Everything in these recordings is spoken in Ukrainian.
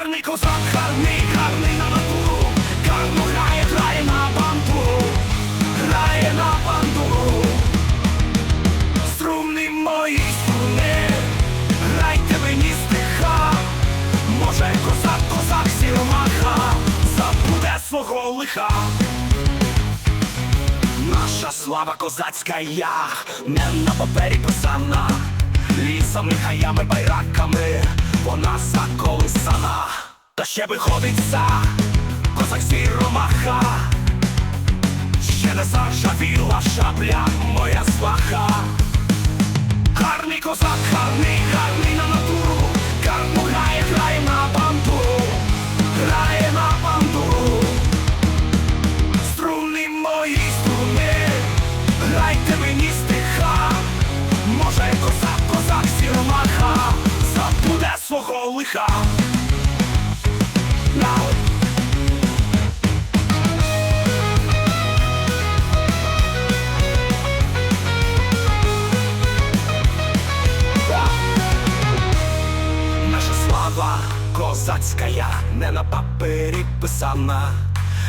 Гарний козак, гарний, гарний на натуру, гарно грає, грає на бандуру, грає на бандуру. Струмні мої струни, грайте мені стиха, може козак, козак сіромаха, забуде свого лиха. Наша слава козацька я. Не на папері писана, лісами, хаями, байраками, вона заколисана, та ще виходиться козак сіромаха, ще не заржавіла шабля моя сваха. Гарний козак, гарний, гарний на свого Наша слава козацькая не на папері писана,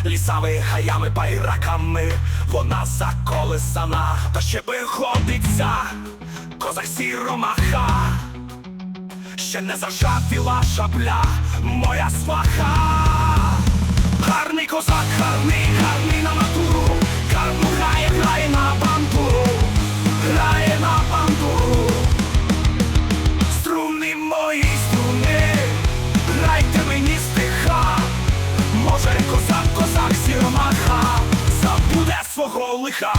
лісами, хаями, байраками, вона заколесана, та ще виходиться, козак сіромаха, ще не заржавіла шабля, моя сваха. Гарний козак, гарний, гарний на натуру, гарно грає, грає на бандуру, грає на бандуру. Струни мої струни, грайте мені стиха, може козак, козак сіромаха, забуде свого лиха,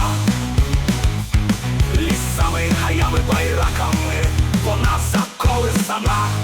лісами, хаями, байраками, I'm black.